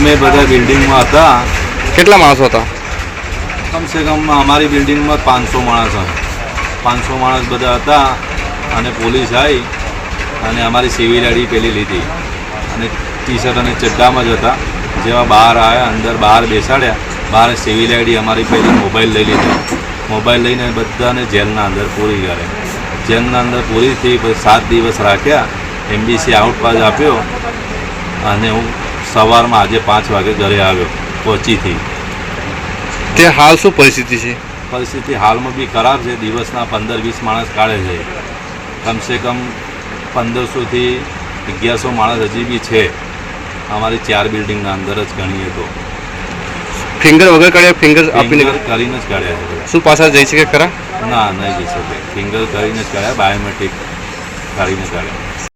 અમે બધા બિલ્ડિંગમાં હતા. કેટલા માણસો હતા? કમસે કમ અમારી બિલ્ડિંગમાં પાંચસો માણસ હતા. પાંચસો માણસ બધા હતા અને પોલીસ આવી અને અમારી સિવિલ આઈડી પેલી લીધી. અને ટી શર્ટ અને ચડ્ડામાં જ હતા. જેવા બહાર આવ્યા અંદર બહાર બેસાડ્યા બહાર સિવિલ આઈડી અમારી પહેલી મોબાઈલ લઈ લીધો. મોબાઈલ લઈને બધાને જેલના અંદર પૂરી કરે. જેલના અંદર પૂરી થઈ પછી સાત દિવસ રાખ્યા. એમબીસી આઉટ પાસ આપ્યો. અને હું સવારમાં આજે પાંચ વાગે ઘરે આવ્યો પહોંચીથી. તે હાલ શું પરિસ્થિતિ છે? પરિસ્થિતિ હાલમાં બી ખરાબ છે. દિવસના પંદર વીસ માણસ કાઢે છે. કમસે કમ પંદરસોથી અગિયારસો માણસ હજી બી છે. અમારી ચાર બિલ્ડિંગના અંદર જ ગણીએ તો. ફિંગર વગર કાઢ્યા ફિંગર આપીને કરીને જ કાઢ્યા છે શું પાછા જઈ શકે ખરા? ના નહીં જઈ શકે. ફિંગર કરીને જ કાઢ્યા બાયોમેટ્રિક કાઢીને કાઢ્યા.